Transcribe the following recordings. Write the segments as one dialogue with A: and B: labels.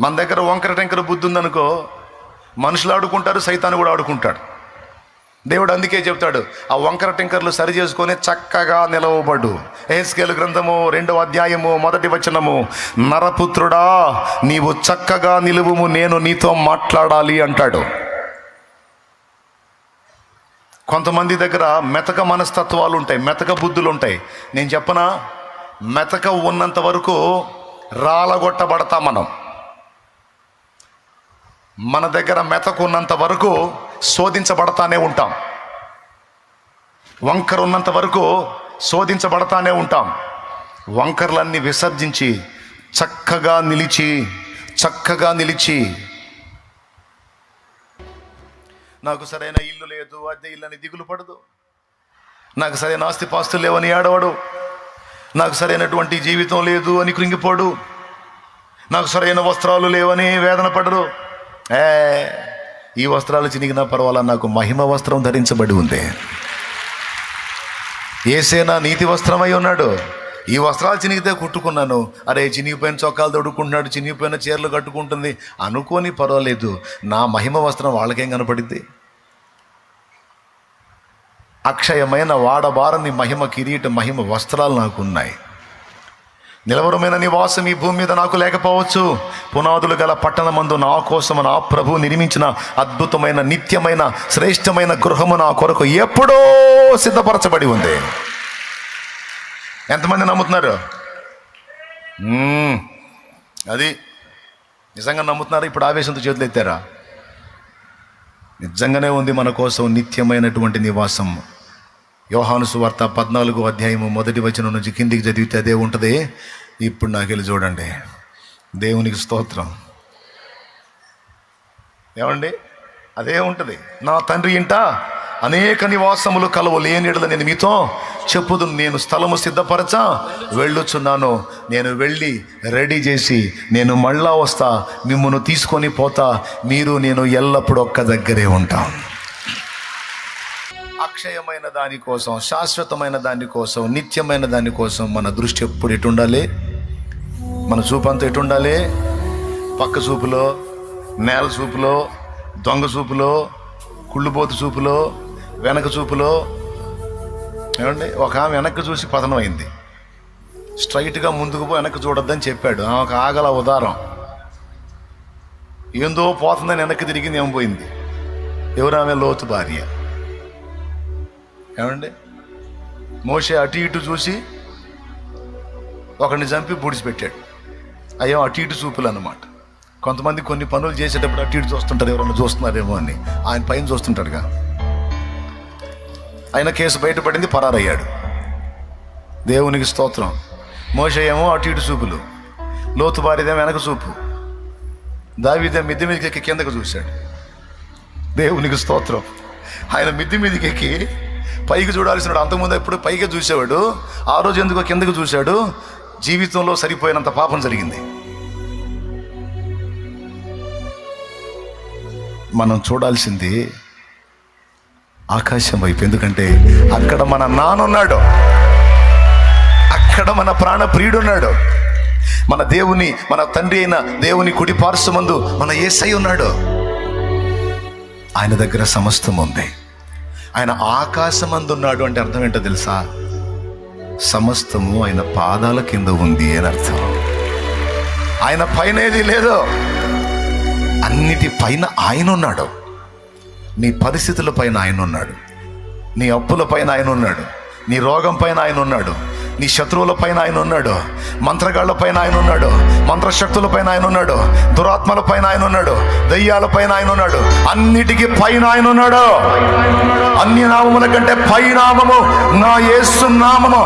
A: మన దగ్గర వంకర టెంకర బుద్ధి ఉందనుకో మనుషులు ఆడుకుంటారు సైతాన్ని కూడా ఆడుకుంటాడు. దేవుడు అందుకే చెప్తాడు ఆ వంకర టింకర్లు సరి చేసుకొని చక్కగా నిలవబడు. ఏస్కేల్ గ్రంథము రెండవ అధ్యాయము మొదటి వచనము నరపుత్రుడా నీవు చక్కగా నిలువుము నేను నీతో మాట్లాడాలి అంటాడు. కొంతమంది దగ్గర మెతక మనస్తత్వాలు ఉంటాయి మెతక బుద్ధులు ఉంటాయి. నేను చెప్పనా? మెతక ఉన్నంత వరకు రాలగొట్టబడతా మనం. మన దగ్గర మెతకు ఉన్నంత వరకు శోధించబడతానే ఉంటాం. వంకర ఉన్నంత వరకు శోధించబడతానే ఉంటాం. వంకర్లన్నీ విసర్జించి చక్కగా నిలిచి చక్కగా నిలిచి. నాకు సరైన ఇల్లు లేదు అద్దె ఇల్లు దిగులు పడదు. నాకు సరైన ఆస్తిపాస్తులు లేవని ఏడవడు. నాకు సరైనటువంటి జీవితం లేదు అని కృంగిపోడు. నాకు సరైన వస్త్రాలు లేవని వేదన పడరు. ఏ ఈ వస్త్రాలు చినిగినా పర్వాలా నాకు మహిమ వస్త్రం ధరించబడి ఉంది. ఏసేనా నీతి వస్త్రమై ఉన్నాడు. ఈ వస్త్రాలు చినిగితే కుట్టుకున్నాను. అరే చినిగిపోయిన చొక్కాలు తొడుక్కుంటున్నాడు చినిగిపోయిన చీరలు కట్టుకుంటుంది. అనుకోని పర్వాలేదు. నా మహిమ వస్త్రం వాళ్ళకేం కనపడింది? అక్షయమైన వాడబారని మహిమ కిరీట మహిమ వస్త్రాలు నాకు ఉన్నాయి నిలవరమైన నివాసం ఈ భూమి మీద నాకు లేకపోవచ్చు. పునాదులు గల పట్టణమందు నా కోసం నా ప్రభు నిర్మించిన అద్భుతమైన నిత్యమైన శ్రేష్టమైన గృహము నా కొరకు ఎప్పుడో సిద్ధపరచబడి ఉంది. ఎంతమంది నమ్ముతున్నారు? అది నిజంగా నమ్ముతున్నారు? ఇప్పుడు ఆవేశంతో చేతులు ఎత్తారా? నిజంగానే ఉంది మన కోసం నిత్యమైనటువంటి నివాసం. యోహాను సువార్త పద్నాలుగు అధ్యాయము మొదటి వచనం నుంచి కిందికి చదివితే అదే ఉంటుంది. ఇప్పుడు నాకు వెళ్ళి చూడండి. దేవునికి స్తోత్రం. ఏమండి? అదే ఉంటుంది. నా తండ్రి ఇంట అనేక నివాసములు కలవు లేనిడల నేను మీతో చెప్పుదు నేను స్థలము సిద్ధపరచా వెళ్ళొచ్చున్నాను నేను వెళ్ళి రెడీ చేసి నేను మళ్ళా వస్తా. మిమ్మల్ని తీసుకొని పోతా. మీరు నేను ఎల్లప్పుడూ ఒక్క దగ్గరే ఉంటాను. అక్షయమైన దానికోసం శాశ్వతమైన దానికోసం నిత్యమైన దానికోసం మన దృష్టి ఎప్పుడు ఎటు ఉండాలి మన చూపు అంతా ఎటు ఉండాలి పక్క చూపులో నేల చూపులో దొంగ చూపులో కుళ్ళుబోతు చూపులో వెనక చూపులో ఏమండి? ఒక ఆమె వెనక్కి చూసి పతనం అయింది స్ట్రైట్గా ముందుకు పో వెనక్కి చూడొద్దని చెప్పాడు. ఆమెకు ఆగల ఉదారం. ఏందో పోతుందని వెనక్కి తిరిగింది ఏం పోయింది? ఎవరు ఆమె లోతు భార్య? ఏమండి? మోషే అటు ఇటు చూసి ఒకరిని చంపి పూడిచిపెట్టాడు అయ్యో అటు ఇటు చూపులు అన్నమాట కొంతమంది కొన్ని పనులు చేసేటప్పుడు అటు ఇటు చూస్తుంటారు ఎవరైనా చూస్తున్నారేమో అని. ఆయన పైన చూస్తుంటాడుగా. ఆయన కేసు బయటపడింది పరారయ్యాడు. దేవునికి స్తోత్రం. మోష ఏమో అటు ఇటు చూపులు. లోతు బారిదేమో వెనక చూపు. దావిదే మిద్ది మీదకి ఎక్కి కిందకు చూశాడు. దేవునికి స్తోత్రం. ఆయన మిద్ది మీదకి ఎక్కి పైకి చూడాల్సిన అంతకుముందు ఎప్పుడు పైకి చూసేవాడు ఆ రోజు ఎందుకో కిందకు చూశాడు జీవితంలో సరిపోయినంత పాపం జరిగింది. మనం చూడాల్సింది ఆకాశం వైపు ఎందుకంటే అక్కడ మన నానున్నాడు. అక్కడ మన ప్రాణ ప్రియుడున్నాడు మన దేవుని మన తండ్రి అయిన దేవుని కుడి పార్శ్వమందు మన ఏసై ఉన్నాడు. ఆయన దగ్గర సమస్తం ఉంది. ఆయన ఆకాశమందున్నాడు అంటే అర్థం ఏంటో తెలుసా? సమస్తము ఆయన పాదాల కింద ఉంది అని అర్థం. ఆయన పైన ఏది లేదు. అన్నిటి పైన ఆయన ఉన్నాడు నీ పరిస్థితుల పైన ఆయన ఉన్నాడు నీ అప్పుల పైన ఆయన ఉన్నాడు నీ రోగం పైన ఆయన ఉన్నాడు నీ శత్రువుల పైన ఆయన ఉన్నాడు. మంత్రగాళ్ళ పైన ఆయన ఉన్నాడు. మంత్రశక్తులపైన ఆయన ఉన్నాడు. దురాత్మల పైన ఆయన ఉన్నాడు. దయ్యాల పైన ఆయన ఉన్నాడు. అన్నిటికీ పైన ఆయన ఉన్నాడు. అన్ని నామముల కంటే పై నామము నా యేసు నామము.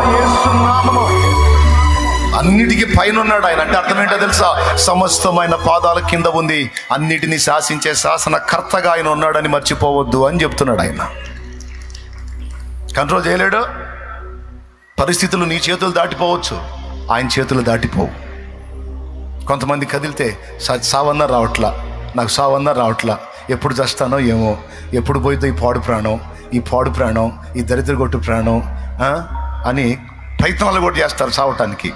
A: అన్నిటికీ పైన ఉన్నాడు ఆయన. అంటే అర్థం ఏంటో తెలుసా? సమస్తమైన పాదాల కింద ఉంది. అన్నిటినీ శాసించే శాసనకర్తగా ఆయన ఉన్నాడని మర్చిపోవద్దు అని చెప్తున్నాడు ఆయన. కంట్రోల్ చేయలేడు? పరిస్థితులు నీ చేతులు దాటిపోవచ్చు. ఆయన చేతులు దాటిపోవు. కొంతమంది కదిలితే స- సావన్నా రావట్లా నాకు సావన్నా రావట్లా ఎప్పుడు చస్తానో ఏమో ఎప్పుడు పోయితే ఈ పాడు ప్రాణం ఈ పాడు ప్రాణం ఈ దరిద్ర కొట్టు ప్రాణం అని ప్రయత్నాలు కూడా చేస్తారు సావటానికి.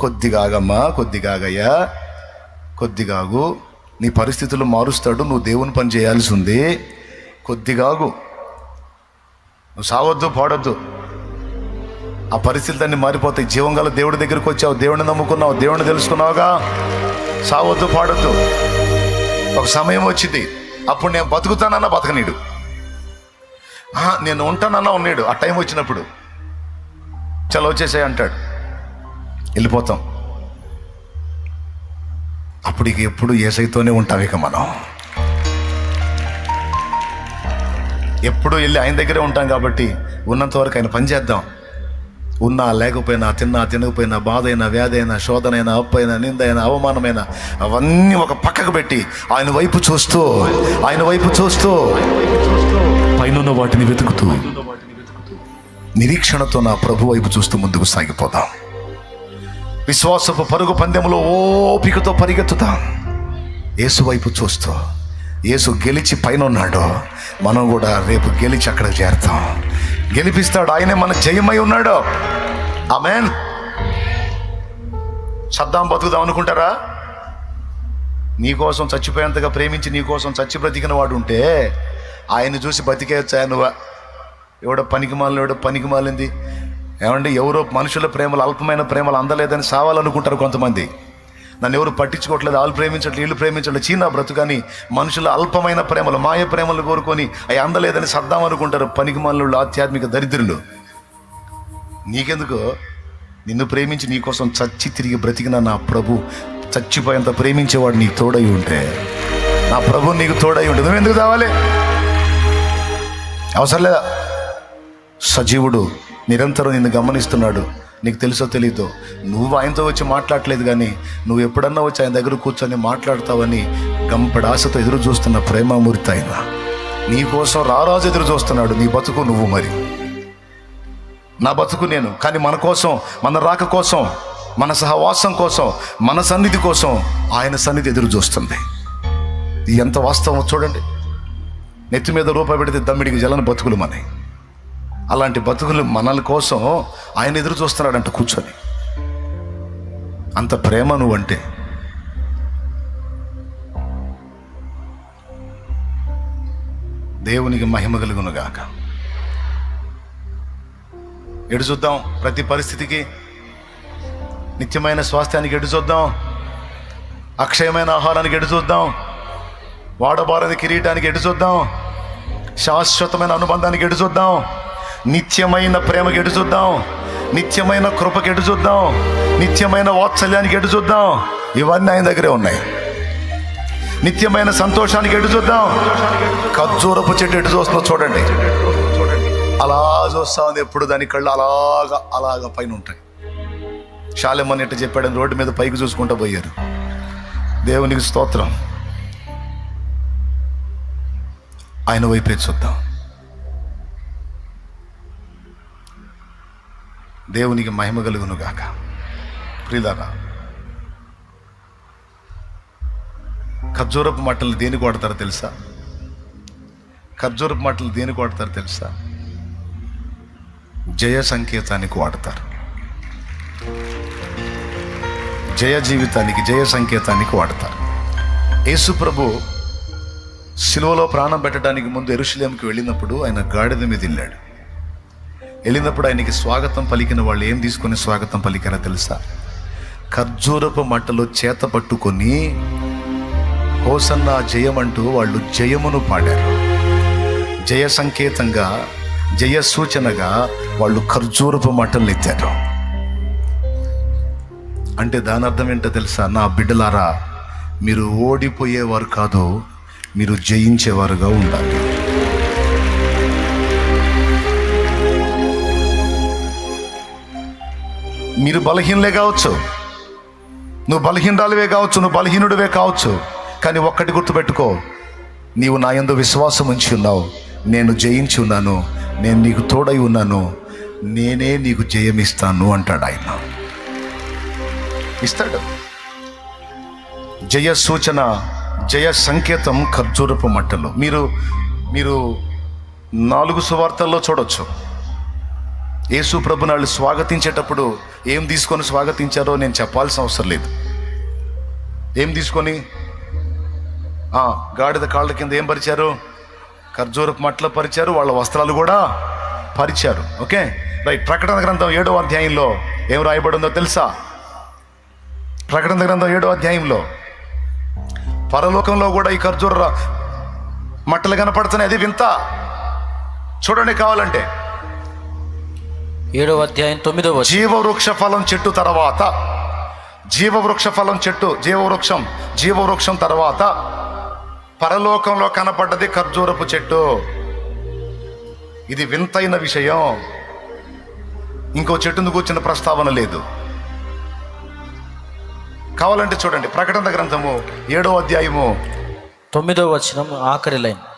A: కొద్దిగాగమ్మా కొద్దిగాగయ్యా కొద్దిగాగు నీ పరిస్థితులు మారుస్తాడు నువ్వు దేవుని పని చేయాల్సి ఉంది. కొద్దిగాగు నువ్వు సావద్దు పాడొద్దు. ఆ పరిస్థితులన్నీ మారిపోతాయి. జీవం గల దేవుడి దగ్గరికి వచ్చావు దేవుడిని నమ్ముకున్నావు దేవుడిని తెలుసుకున్నావుగా? సావద్దు పాడొద్దు. ఒక సమయం వచ్చింది. అప్పుడు నేను బతుకుతానన్నా బతకనీడు. ఆహా, నేను ఉంటానన్నా ఉన్నాడు. ఆ టైం వచ్చినప్పుడు. చలో వచ్చేసాయి అంటాడు. వెళ్ళిపోతాం. అప్పుడు ఇక ఎప్పుడు ఏసైతోనే ఉంటాం ఇక మనం. ఎప్పుడు వెళ్ళి ఆయన దగ్గరే ఉంటాం కాబట్టి ఉన్నంత వరకు ఆయన పని చేద్దాం. ఉన్నా లేకపోయినా తిన్నా తినకపోయినా బాధైనా వ్యాధైనా వ్యాధి అయినా శోధనైనా అప్పైనా నిందైనా అవమానమైన అవన్నీ ఒక పక్కకు పెట్టి ఆయన వైపు చూస్తూ ఆయన వైపు చూస్తూ పైన వాటిని వెతుకుతూ నిరీక్షణతో నా ప్రభు వైపు చూస్తూ ముందుకు సాగిపోదాం. విశ్వాసపు పరుగు పందెంలో ఓపికతో పరిగెత్తుతాం యేసు వైపు చూస్తూ యేసు గెలిచి పైన ఉన్నాడో మనం కూడా రేపు గెలిచి అక్కడ చేరుతాం. గెలిపిస్తాడు. ఆయనే మన జయమై ఉన్నాడు. ఆమెన్. సద్దాం బతుకుదాం అనుకుంటారా? నీకోసం చచ్చిపోయేంతగా ప్రేమించి నీకోసం చచ్చి బ్రతికిన వాడు ఉంటే ఆయన చూసి బతికేచ్చా నువ్వు? ఎవడో పనికి మాలిన ఎవడో పనికి మాలింది. ఏమంటే ఎవరో మనుషుల ప్రేమలు అల్పమైన ప్రేమలు అందలేదని సావాలనుకుంటారు కొంతమంది. నన్ను ఎవరు పట్టించుకోవట్లేదు వాళ్ళు ప్రేమించట్లేదు వీళ్ళు ప్రేమించట్లేదు. చీనా బ్రతుకని మనుషుల అల్పమైన ప్రేమలు మాయ ప్రేమలు కోరుకొని అవి అందలేదని సర్దాం అనుకుంటారు పనికి ఆధ్యాత్మిక దరిద్రులు. నీకెందుకు? నిన్ను ప్రేమించి నీకోసం చచ్చి తిరిగి బ్రతికిన నా ప్రభు చచ్చిపోయేంత ప్రేమించేవాడు నీకు తోడై ఉంటే. నా ప్రభు నీకు తోడై ఉంటే. నువ్వు ఎందుకు కావాలి? అవసరం లేదా? సజీవుడు నిరంతరం నిన్ను గమనిస్తున్నాడు. నీకు తెలుసో తెలీదో నువ్వు ఆయనతో వచ్చి మాట్లాడలేదు కానీ నువ్వు ఎప్పుడన్నా వచ్చి ఆయన దగ్గర కూర్చొని మాట్లాడతావని గంపడి ఆశతో ఎదురు చూస్తున్న ప్రేమమూర్తి ఆయన. నీ కోసం రారాజు ఎదురు చూస్తున్నాడు నీ బతుకు నువ్వు మరి. నా బతుకు నేను కానీ మన కోసం మన రాక కోసం మన సహవాసం కోసం మన సన్నిధి కోసం ఆయన సన్నిధి ఎదురు చూస్తుంది. ఎంత వాస్తవం చూడండి. నెత్తి మీద రూపాయి పెడితే దమ్మిడికి జలను బతుకులు మనవి. అలాంటి బతుకులు మనల కోసం ఆయన ఎదురు చూస్తున్నాడంట కూర్చొని. అంత ప్రేమ నువ్వు అంటే దేవునికి మహిమ కలుగునుగాక ఎడు చూద్దాం? ప్రతి పరిస్థితికి నిత్యమైన స్వాస్థ్యానికి ఎడు చూద్దాం? అక్షయమైన ఆహారానికి ఎడు చూద్దాం? వాడబారని కిరీటానికి ఎడు చూద్దాం? శాశ్వతమైన అనుబంధానికి ఎడు చూద్దాం? నిత్యమైన ప్రేమకి ఎటు చూద్దాం. నిత్యమైన కృపకి ఎటు చూద్దాం. నిత్యమైన వాత్సల్యానికి ఎటు చూద్దాం. ఇవన్నీ ఆయన దగ్గరే ఉన్నాయి. నిత్యమైన సంతోషానికి ఎటు చూద్దాం. ఖర్జూరపు చెట్టు ఎటు చూస్తుందో చూడండి. అలా చూస్తా ఉంది ఎప్పుడు దాని కళ్ళు అలాగా అలాగా పైన ఉంటాయి. శాలెమ్మని ఎట్టు చెప్పాడని రోడ్డు మీద పైకి చూసుకుంటూ పోయారు. దేవునికి స్తోత్రం. ఆయన వైపే చూద్దాం. దేవునికి మహిమ కలుగును గాక ప్రియులారా ఖర్జూరపు మట్టలు దేనికి వాడతారో తెలుసా? ఖర్జూరపు మట్టలు దేనికి వాడతారో తెలుసా? జయ సంకేతానికి వాడతారు. జయ జీవితానికి జయ సంకేతానికి వాడతారు. యేసు ప్రభు శిలువలో ప్రాణం పెట్టడానికి ముందు ఎరుశలేంకి వెళ్ళినప్పుడు ఆయన గాడిద మీద వెళ్ళాడు వెళ్ళినప్పుడు ఆయనకి స్వాగతం పలికిన వాళ్ళు ఏం తీసుకొని స్వాగతం పలికారో తెలుసా? ఖర్జూరపు మట్టలు చేత పట్టుకొని హోసన్న జయం అంటూ వాళ్ళు జయమును పాడారు. జయ సంకేతంగా జయ సూచనగా వాళ్ళు ఖర్జూరపు మట్టలు ఎత్తారు. అంటే దాని అర్థం ఏంటో తెలుసా? నా బిడ్డలారా మీరు ఓడిపోయేవారు కాదు మీరు జయించేవారుగా ఉండాలి. మీరు బలహీనలే కావచ్చు. నువ్వు బలహీనరాలువే కావచ్చు నువ్వు బలహీనుడివే కావచ్చు. కానీ ఒక్కటి గుర్తుపెట్టుకో నీవు నా ఎందు విశ్వాసం ఉంచి ఉన్నావు. నేను జయించి ఉన్నాను. నేను నీకు తోడై ఉన్నాను. నేనే నీకు జయమిస్తాను అంటాడు ఆయన. ఇస్తాడు. జయ సూచన జయ సంకేతం ఖర్జూరపు మట్టలు. మీరు మీరు నాలుగు సువార్తల్లో చూడొచ్చు. యేసు ప్రభు వాళ్ళు స్వాగతించేటప్పుడు ఏం తీసుకొని స్వాగతించారో నేను చెప్పాల్సిన అవసరం లేదు. ఏం తీసుకొని? గాడిద కాళ్ళ కింద ఏం పరిచారు? ఖర్జూరపు మట్ల పరిచారు వాళ్ళ వస్త్రాలు కూడా పరిచారు. ఓకే? రైట్. ప్రకటన గ్రంథం ఏడో అధ్యాయంలో ఏం రాయబడిందో తెలుసా? ప్రకటన గ్రంథం ఏడో అధ్యాయంలో పరలోకంలో కూడా ఈ ఖర్జూర మట్టలు కనపడుతున్నాయి. అది వింత. చూడండి కావాలంటే.
B: ఏడవ అధ్యాయం తొమ్మిదవ.
A: జీవవృక్ష ఫలం చెట్టు తర్వాత జీవవృక్ష ఫలం చెట్టు జీవవృక్షం జీవవృక్షం తర్వాత పరలోకంలో కనపడ్డది ఖర్జూరపు చెట్టు. ఇది వింతైన విషయం. ఇంకో చెట్టును కూర్చున్న ప్రస్తావన లేదు. కావాలంటే చూడండి ప్రకటన గ్రంథము ఏడో అధ్యాయము.
B: తొమ్మిదవ వచనం ఆఖరి లైన్.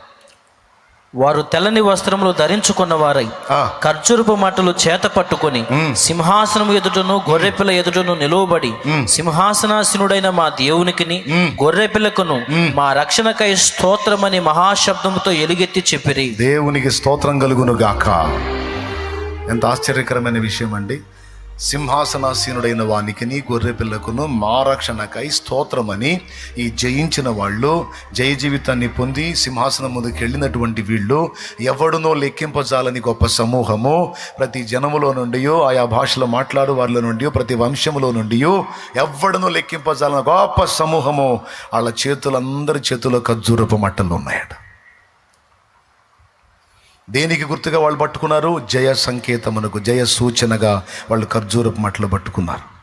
B: వారు తెల్లని వస్త్రములు ధరించుకున్న వారై
A: ఆ,
B: ఖర్జూరపు మాటలు చేత పట్టుకొని సింహాసనము ఎదుటను గొర్రెపిల్ల ఎదుటను నిలువబడి సింహాసనాసీనుడైన మా దేవునికిని గొర్రెపిల్లకును మా రక్షణకై స్తోత్రమని మహాశబ్దముతో ఎలుగెత్తి చెప్పిరి.
A: దేవునికి స్తోత్రం కలుగును గాక ఎంత ఆశ్చర్యకరమైన విషయం అండి సింహాసనాసీనుడైన వానికి నీ గొర్రె పిల్లకును మా రక్షణకై స్తోత్రమని ఈ జయించిన వాళ్ళు జయ జీవితాన్ని పొంది సింహాసనం ముందుకు వెళ్ళినటువంటి వీళ్ళు ఎవడునో లెక్కింపజాలని గొప్ప సమూహము. ప్రతి జనములో నుండి ఆయా భాషలో మాట్లాడు వాళ్ళ నుండి ప్రతి వంశములో నుండి ఎవడునో లెక్కింపజాలని గొప్ప సమూహము వాళ్ళ చేతులందరి చేతుల్లో ఖర్జూరపు మట్టలు ఉన్నాయట. దేనికి గుర్తుగా వాళ్ళు పట్టుకున్నారు? జయ సంకేతమునకు జయ సూచనగా వాళ్ళు ఖర్జూరపు మట్లు పట్టుకున్నారు.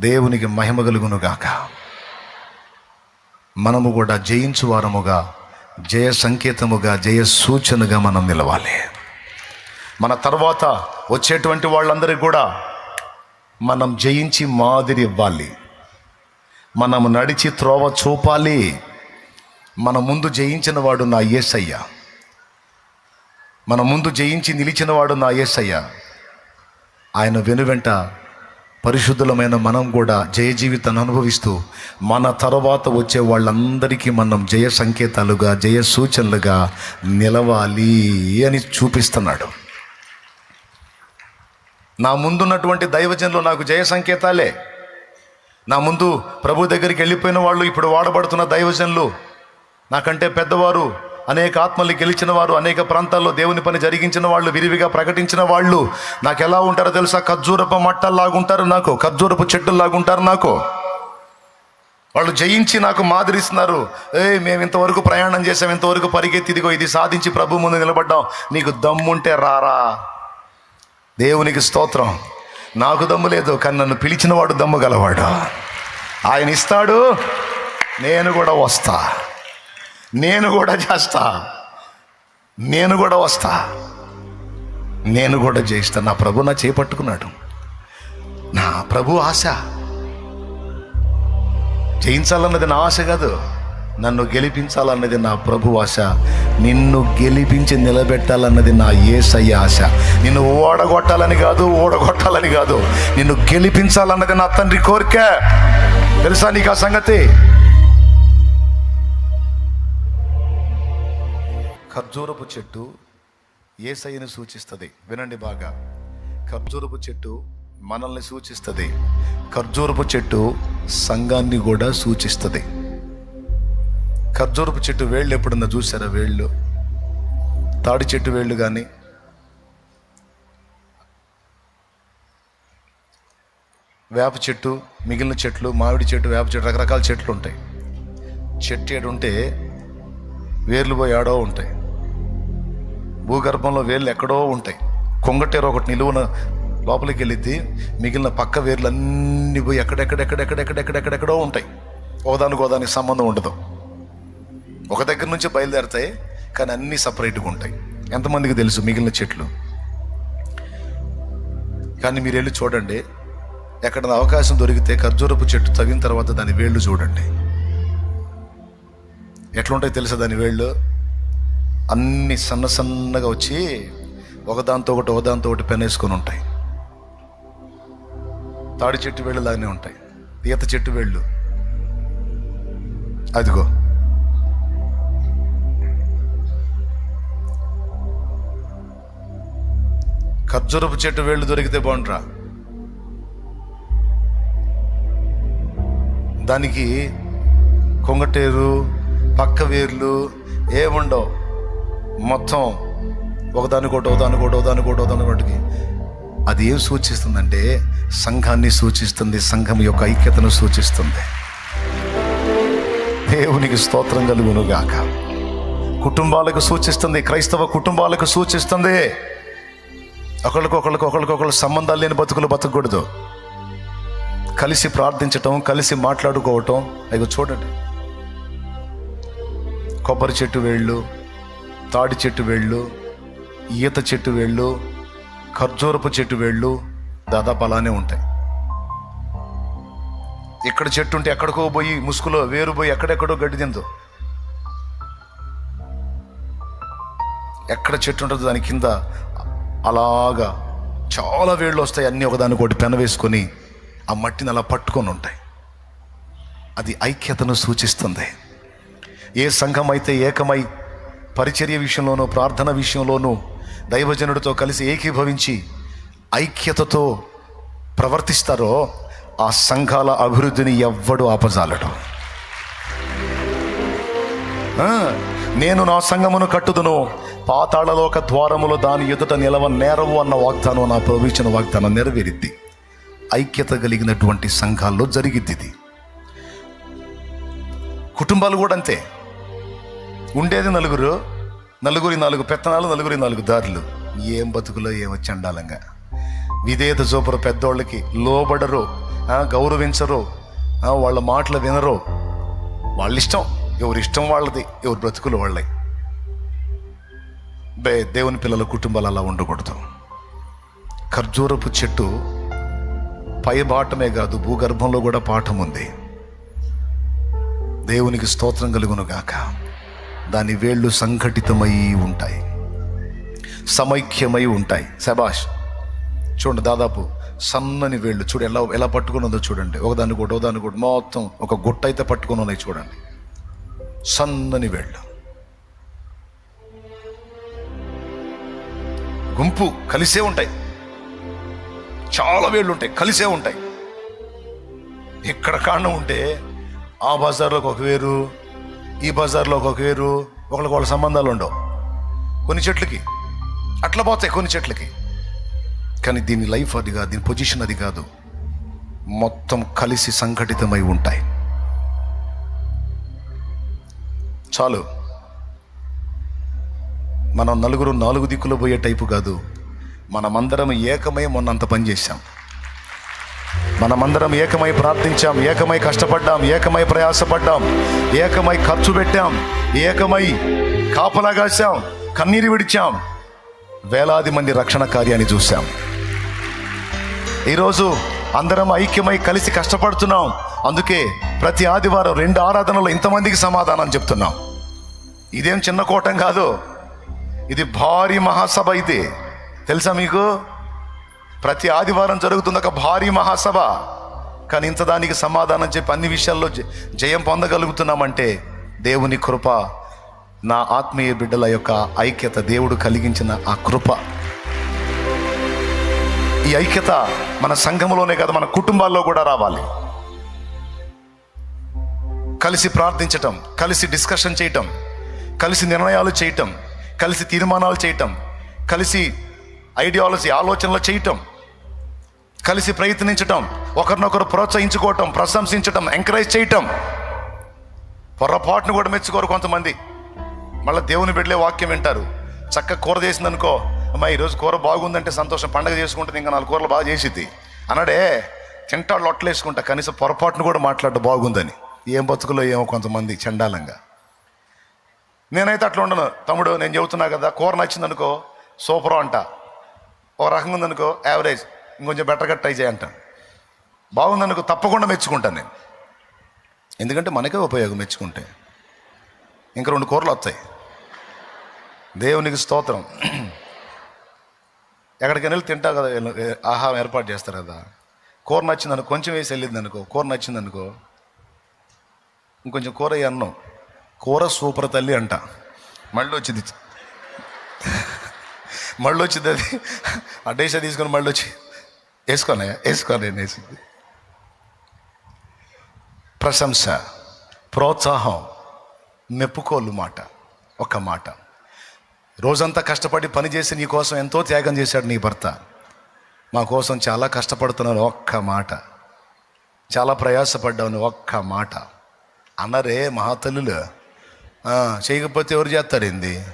A: దేవునికి మహిమ కలుగునుగాక. మనము కూడా జయించు వారముగా జయ సంకేతముగా జయ సూచనగా మనం నిలవాలి. మన తర్వాత వచ్చేటువంటి వాళ్ళందరికీ కూడా మనం జయించి మాదిరి ఇవ్వాలి. మనము నడిచి త్రోవ చూపాలి. మన ముందు జయించిన వాడు నా యేసయ్య. మన ముందు జయించి నిలిచినవాడు నా ఏసయ్య. ఆయన వెనువెంట పరిశుద్ధులమైన మనం కూడా జయ జీవితాన్ని అనుభవిస్తూ మన తర్వాత వచ్చే వాళ్ళందరికీ మనం జయ సంకేతాలుగా జయ సూచనలుగా నిలవాలి అని చూపిస్తున్నాడు. నా ముందున్నటువంటి దైవజనులు నాకు జయ సంకేతాలే. నా ముందు ప్రభు దగ్గరికి వెళ్ళిపోయిన వాళ్ళు ఇప్పుడు వాడబడుతున్న దైవజనులు. నాకంటే పెద్దవారు అనేక ఆత్మల్ని గెలిచిన వారు అనేక ప్రాంతాల్లో దేవుని పని జరిగించిన వాళ్ళు విరివిగా ప్రకటించిన వాళ్ళు. నాకు ఎలా ఉంటారో తెలుసా? ఖర్జూరపు మట్టల్లాగుంటారు నాకు ఖర్జూరపు చెట్టులాగుంటారు నాకు. వాళ్ళు జయించి నాకు మాదిరిస్తున్నారు. ఏ మేము ఇంతవరకు ప్రయాణం చేసాం ఇంతవరకు పరిగెత్తి ఇదిగో ఇది సాధించి ప్రభు ముందు నిలబడ్డాం. నీకు దమ్ముంటే రారా. దేవునికి స్తోత్రం. నాకు దమ్ము లేదు కానీ నన్ను పిలిచిన వాడు దమ్ము గలవాడు. ఆయన ఇస్తాడు నేను కూడా వస్తా. నేను కూడా చేస్తా. నేను కూడా వస్తా. నేను కూడా చేయిస్తా నా ప్రభు నా చేపట్టుకున్నాడు. నా ప్రభు ఆశ. జయించాలన్నది నా ఆశ కాదు. నన్ను గెలిపించాలన్నది నా ప్రభు ఆశ. నిన్ను గెలిపించి నిలబెట్టాలన్నది నా ఏసయ్య ఆశ. నిన్ను ఓడగొట్టాలని కాదు ఓడగొట్టాలని కాదు. నిన్ను గెలిపించాలన్నది నా తండ్రి కోరిక. తెలుసా నీకు ఆ సంగతి? ఖర్జూరపు చెట్టు ఏసైని సూచిస్తుంది. వినండి బాగా. ఖర్జూరపు చెట్టు మనల్ని సూచిస్తుంది. ఖర్జూరపు చెట్టు సంఘాన్ని కూడా సూచిస్తుంది. ఖర్జూరపు చెట్టు వేళ్ళు ఎప్పుడన్నా చూసారా వేళ్ళు. తాడి చెట్టు వేళ్ళు కానీ వేప చెట్టు మిగిలిన చెట్లు మామిడి చెట్టు వేప చెట్టు రకరకాల చెట్లు ఉంటాయి. చెట్టు ఏడు ఉంటే వేర్లు పోయి ఆడో ఉంటాయి. భూగర్భంలో వేర్లు ఎక్కడో ఉంటాయి. కొంగటేరు ఒకటి నిలువున లోపలికి వెళ్ళిద్ది. మిగిలిన పక్క వేర్లు అన్ని పోయి ఎక్కడెక్కడెక్కడెక్కడెక్కడెక్కడెక్కడెక్కడో ఉంటాయి. ఒకదానికి ఒకదానికి సంబంధం ఉండదు. ఒక దగ్గర నుంచి బయలుదేరతాయి కానీ అన్నీ సపరేట్గా ఉంటాయి. ఎంతమందికి తెలుసు మిగిలిన చెట్లు? కానీ మీరు వెళ్ళి చూడండి. ఎక్కడ అవకాశం దొరికితే ఖర్జూరపు చెట్టు తగిన తర్వాత దాని వేళ్ళు చూడండి. ఎట్లుంటాయి తెలుసా దాని వేళ్ళు? అన్ని సన్న సన్నగా వచ్చి ఒకదాంతో ఒకటి ఒకదాంతో ఒకటి పెనేసుకొని ఉంటాయి. తాడి చెట్టు వేళ్ళు లాగానే ఉంటాయి. ఈత చెట్టు వేళ్ళు. అదిగో. ఖర్జూరపు చెట్టు వేళ్ళు దొరికితే బాగుంటరా దానికి కొంగటేరు పక్క వేర్లు ఏముండవు. మొత్తం ఒకదానికోటి ఒకదానికోటి ఒకదానికోటి ఒకదానికోటికి అది ఏం సూచిస్తుందంటే సంఘాన్ని సూచిస్తుంది సంఘం యొక్క ఐక్యతను సూచిస్తుంది. దేవునికి స్తోత్రం కలుగును గాక కుటుంబాలకు సూచిస్తుంది క్రైస్తవ కుటుంబాలకు సూచిస్తుంది. ఒకళ్ళకొకళ్ళకి ఒకళ్ళకొకళ్ళు సంబంధాలు లేని బతుకులు బతకూడదు కలిసి ప్రార్థించటం కలిసి మాట్లాడుకోవటం అవి చూడండి. కొబ్బరి చెట్టు వేళ్ళు తాడి చెట్టు వేళ్ళు ఈత చెట్టు వేళ్ళు ఖర్జూరపు చెట్టు వేళ్ళు దాదాపు అలానే ఉంటాయి. ఇక్కడ చెట్టు ఉంటే ఎక్కడికో పోయి ముసుగులో వేరు పోయి ఎక్కడెక్కడో గడ్డి తిందు. ఎక్కడ చెట్టు ఉంటుందో దాని కింద అలాగా చాలా వేళ్ళు వస్తాయి. అన్నీ ఒకదాని ఒకటి పెన వేసుకొని ఆ మట్టిని అలా పట్టుకొని ఉంటాయి. అది ఐక్యతను సూచిస్తుంది. ఏ సంఘం అయితే ఏకమై పరిచర్య విషయంలోనూ ప్రార్థన విషయంలోనూ దైవజనుడితో కలిసి ఏకీభవించి ఐక్యతతో ప్రవర్తిస్తారో ఆ సంఘాల అభివృద్ధిని ఎవ్వడు ఆపజాలడు. నేను నా సంఘమును కట్టుదును. పాతాళలోక ద్వారములు దాని ఎదుట నిలవ నేరవు అన్న వాగ్దానం నా ప్రవచన వాగ్దానం నెరవేరిద్ది. ఐక్యత కలిగినటువంటి సంఘాల్లో జరిగిద్ది ఇది. కుటుంబాలు కూడా అంతే. ఉండేది నలుగురు. నలుగురి నాలుగు పెత్తనాలు నలుగురి నాలుగు దారులు. ఏం బతుకులో ఏమో చండాలంగా. విధేయత చూపరు పెద్దోళ్ళకి. లోబడరు గౌరవించరు వాళ్ళ మాటలు వినరు. వాళ్ళ ఇష్టం ఎవరి ఇష్టం వాళ్ళది ఎవరి బ్రతుకులు వాళ్ళే బే దేవుని పిల్లల కుటుంబాలు అలా ఉండకూడదు. ఖర్జూరపు చెట్టు పై బాటమే కాదు భూగర్భంలో కూడా పాఠం ఉంది. దేవునికి స్తోత్రం కలుగును గాక. దాని వేళ్ళు సంఘటితమై ఉంటాయి. సమైక్యమై ఉంటాయి. శబాష్ చూడండి దాదాపు సన్నని వేళ్ళు చూడు ఎలా ఎలా పట్టుకుని ఉందో చూడండి. ఒకదాన్ని కూడా ఒకదాన్ని కూడా మొత్తం ఒక గుట్ట అయితే పట్టుకొని ఉన్నాయి చూడండి. సన్నని వేళ్ళు. గుంపు కలిసే ఉంటాయి. చాలా వేళ్ళు ఉంటాయి కలిసే ఉంటాయి. ఇక్కడ కాండం ఉంటే ఆ బజార్లోకి ఒక వేరు ఈ బజార్లో ఒక వేరు ఒకరికి వాళ్ళ సంబంధాలు ఉండవు. కొన్ని చెట్లకి. అట్లా పోతాయి కొన్ని చెట్లకి. కానీ దీని లైఫ్ అది కాదు దీని పొజిషన్ అది కాదు. మొత్తం కలిసి సంఘటితమై ఉంటాయి. చాలు. మనం నలుగురు నాలుగు దిక్కులు పోయే టైపు కాదు. మనమందరం ఏకమై మొన్నంత పని చేశాం. మనమందరం ఏకమై ప్రార్థించాం ఏకమై కష్టపడ్డాం ఏకమై ప్రయాసపడ్డాం ఏకమై ఖర్చు పెట్టాం ఏకమై కాపలా కాశాం కన్నీరు విడిచాం వేలాది మంది రక్షణ కార్యాన్ని చూశాం. ఈరోజు అందరం ఐక్యమై కలిసి కష్టపడుతున్నాం. అందుకే ప్రతి ఆదివారం రెండు ఆరాధనలో ఇంతమందికి సమాధానం చెప్తున్నాం. ఇదేం చిన్న కోటం కాదు. ఇది భారీ మహాసభ ఇది తెలుసా మీకు? ప్రతి ఆదివారం జరుగుతుంది ఒక భారీ మహాసభ. కానీ ఇంతదానికి సమాధానం చెప్పి అన్ని విషయాల్లో జ- జయం పొందగలుగుతున్నామంటే దేవుని కృప నా ఆత్మీయ బిడ్డల యొక్క ఐక్యత దేవుడు కలిగించిన ఆ కృప. ఈ ఐక్యత మన సంఘములోనే కాదు మన కుటుంబాల్లో కూడా రావాలి. కలిసి ప్రార్థించటం కలిసి డిస్కషన్ చేయటం కలిసి నిర్ణయాలు చేయటం కలిసి తీర్మానాలు చేయటం కలిసి ఐడియాలజీ ఆలోచనలు చేయటం కలిసి ప్రయత్నించటం ఒకరినొకరు ప్రోత్సహించుకోవటం ప్రశంసించటం ఎంకరేజ్ చేయటం. పొరపాటును కూడా మెచ్చుకోరు కొంతమంది. మళ్ళీ దేవుని బిడ్డలే వాక్యం వింటారు. చక్క కూర చేసిందనుకో అమ్మా ఈరోజు కూర బాగుందంటే సంతోషం. పండగ చేసుకుంటుంది ఇంకా నాలుగు కూరలు బాగా చేసిద్ది. అన్నాడే తింటాడు లొట్టలేసుకుంటా కనీసం పొరపాటును కూడా మాట్లాడటం బాగుందని. ఏం బతుకులో ఏమో కొంతమంది చండాలంగా. నేనైతే అట్లా ఉండను. తమ్ముడు నేను చెబుతున్నా కదా కూర నచ్చిందనుకో సూపర్ అంట. ఓ రకంగా ఉందనుకో యావరేజ్ ఇంకొంచెం బెటర్గా ట్రై చేయంటాను బాగుందనుకో తప్పకుండా మెచ్చుకుంటాను నేను. ఎందుకంటే మనకే ఉపయోగం మెచ్చుకుంటే. ఇంకా రెండు కూరలు వస్తాయి. దేవునికి స్తోత్రం. ఎక్కడికైనా వెళ్ళి తింటా కదా ఆహారం ఏర్పాటు చేస్తారు కదా. కూర నచ్చిందనుకో కొంచెం వేసి వెళ్ళింది అనుకో కూర నచ్చిందనుకో ఇంకొంచెం కూర అన్నం. కూర సూపర్ తల్లి అంట. మళ్ళీ వచ్చింది. మళ్ళీ వచ్చింది అది. ఆ తీసుకొని మళ్ళీ వచ్చి వేసుకోనే వేసుకోనే వేసింది ప్రశంస ప్రోత్సాహం మెప్పుకోలు మాట ఒక మాట. రోజంతా కష్టపడి పని చేసి నీ కోసం ఎంతో త్యాగం చేశాడు నీ భర్త. మా కోసం చాలా కష్టపడుతున్నాను ఒక్క మాట. చాలా ప్రయాసపడ్డాను ఒక్క మాట. అన్నరే మహాతల్లులు చేయకపోతే ఎవరు చేస్తారేంది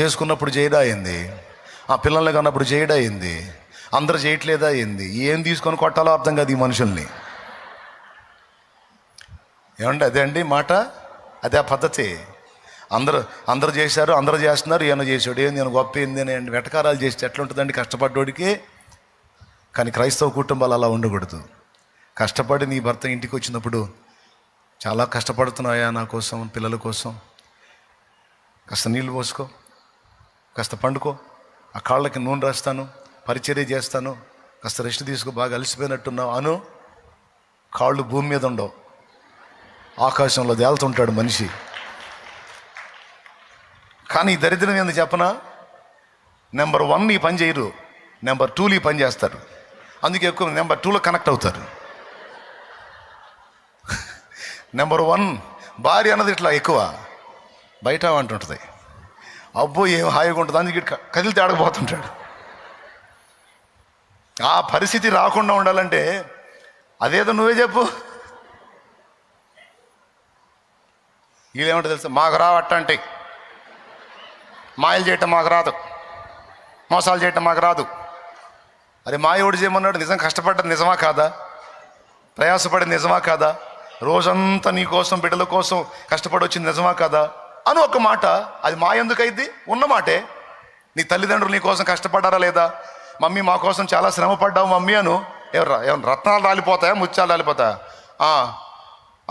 A: చేసుకున్నప్పుడు చేయడాయింది ఆ పిల్లల్ని కన్నప్పుడు చేయడాయింది అందరు చేయట్లేదా అయింది ఏం తీసుకొని కొట్టాలో అర్థం కాదు ఈ మనుషుల్ని. ఏమండి అదే అండి మాట? అదే ఆ పద్ధతి. అందరూ అందరూ చేశారు అందరూ చేస్తున్నారు ఈయన చేసాడు ఏంది నేను గొప్ప ఏంది అని వెటకారాలు చేస్తే ఎట్లుంటుందండి కష్టపడ్డోడికి? కానీ క్రైస్తవ కుటుంబాలు అలా ఉండకూడదు. కష్టపడి నీ భర్త ఇంటికి వచ్చినప్పుడు చాలా కష్టపడుతున్నాయా నా కోసం పిల్లల కోసం? కాస్త నీళ్ళు పోసుకో కాస్త పండుకో. ఆ కాళ్ళకి నూనె రాస్తాను. పరిచర్య చేస్తాను. కాస్త రెస్ట్ తీసుకో బాగా అలసిపోయినట్టున్నావు అను. కాళ్ళు భూమి మీద ఉండవు. ఆకాశంలో తేలుతుంటాడు మనిషి. కానీ దరిద్రం ఏంది చెప్పనా? నెంబర్ వన్ ఈ పని చేయరు. నెంబర్ టూలు ఈ పని చేస్తారు. అందుకే ఎక్కువ నెంబర్ టూలో కనెక్ట్ అవుతారు. నెంబర్ వన్ భార్య అన్నది ఇట్లా ఎక్కువ. బయట అంటుంటుంది. అబ్బో ఏం హాయిగా ఉంటుంది. అందుకే కదిలితే ఆడకపోతుంటాడు. ఆ పరిస్థితి రాకుండా ఉండాలంటే అదేదో నువ్వే చెప్పు. వీళ్ళేమంటే తెలుసా? మాకు రావట్టంటే మాయలు చేయటం మాకు రాదు. మోసాలు చేయటం మాకు రాదు. అరే మాయోడు చేయమన్నాడు నిజం కష్టపడ్డది నిజమా కాదా? ప్రయాసపడింది నిజమా కాదా? రోజంతా నీ కోసం బిడ్డల కోసం కష్టపడి వచ్చింది నిజమా కాదా? అని ఒక మాట అది మా ఎందుకైద్ది ఉన్నమాటే ఉన్న మాటే. నీ తల్లిదండ్రులు నీ కోసం కష్టపడ్డారా లేదా? మమ్మీ మా కోసం చాలా శ్రమ పడ్డావు మమ్మీ అను. ఎవరు ఏమన్నా రత్నాలు రాలిపోతాయా ముత్యాలు రాలిపోతాయా?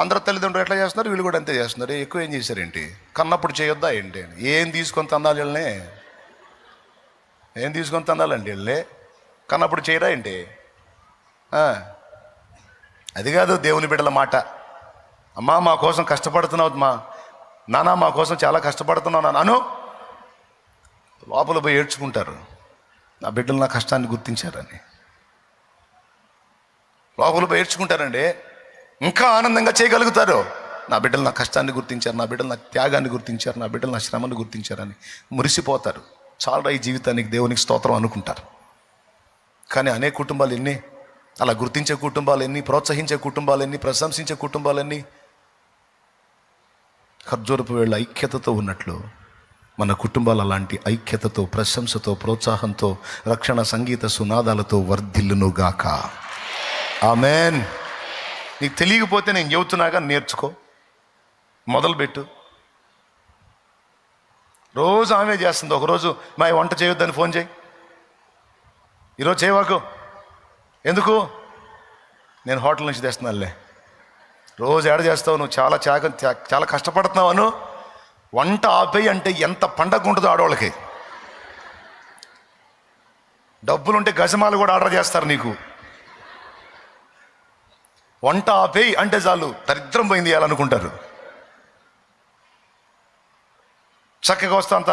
A: అందరూ తల్లిదండ్రులు ఎట్లా చేస్తున్నారు? వీళ్ళు కూడా అంతే చేస్తున్నారు. ఎక్కువ ఏం చేశారేంటి? కన్నప్పుడు చేయొద్దా ఏంటి? ఏం తీసుకొని తందాలి వీళ్ళని? ఏం తీసుకొని తందాలండి వీళ్ళే కన్నప్పుడు చేయరా ఏంటి? అది కాదు దేవుని బిడ్డల మాట. అమ్మా మా కోసం కష్టపడుతున్నావు మా నానా మా కోసం చాలా కష్టపడుతున్నావు నాను లోపల పోయి ఏడ్చుకుంటారు. నా బిడ్డలు నా కష్టాన్ని గుర్తించారని. లోపల ఏడ్చుకుంటారండి. ఇంకా ఆనందంగా చేయగలుగుతారు. నా బిడ్డలు నా కష్టాన్ని గుర్తించారు నా బిడ్డలు నా త్యాగాన్ని గుర్తించారు నా బిడ్డలు నా శ్రమను గుర్తించారని మురిసిపోతారు. చాలా ఈ జీవితానికి దేవునికి స్తోత్రం అనుకుంటారు. కానీ అనేక కుటుంబాలు ఎన్ని అలా గుర్తించే కుటుంబాలు ఎన్ని ప్రోత్సహించే కుటుంబాలు ఎన్ని ప్రశంసించే కుటుంబాలన్నీ ఖర్జూరపు వేళ్ళ ఐక్యతతో ఉన్నట్లు మన కుటుంబాలు అలాంటి ఐక్యతతో ప్రశంసతో ప్రోత్సాహంతో రక్షణ సంగీత సునాదాలతో వర్ధిల్లునుగాక. ఆమెన్. నీకు తెలియకపోతే నేను చెబుతున్నాగా నేర్చుకో. మొదలుపెట్టు రోజు ఆమె చేస్తుంది. ఒకరోజు మా వంట చేయొద్దని ఫోన్ చేయి. ఈరోజు చేయవాకు. ఎందుకు? నేను హోటల్ నుంచి తెస్తున్నానులే. రోజు ఏడ చేస్తావు? నువ్వు చాలా త్యాగం చాలా కష్టపడుతున్నావు వంట ఆపేయి అంటే ఎంత పండగ ఉంటుందో ఆడవాళ్ళకి. డబ్బులుంటే గజమాలు కూడా ఆర్డర్ చేస్తారు నీకు. వంట ఆపేయి అంటే చాలు దరిద్రం పోయింది అనుకుంటారు. చక్కగా వస్తా అంత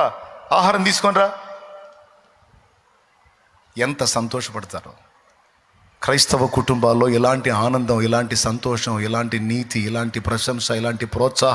A: ఆహారం తీసుకొనిరా ఎంత సంతోషపడతారో. క్రైస్తవ కుటుంబాల్లో ఇలాంటి ఆనందం ఇలాంటి సంతోషం ఇలాంటి నీతి ఇలాంటి ప్రశంస ఇలాంటి ప్రోత్సాహం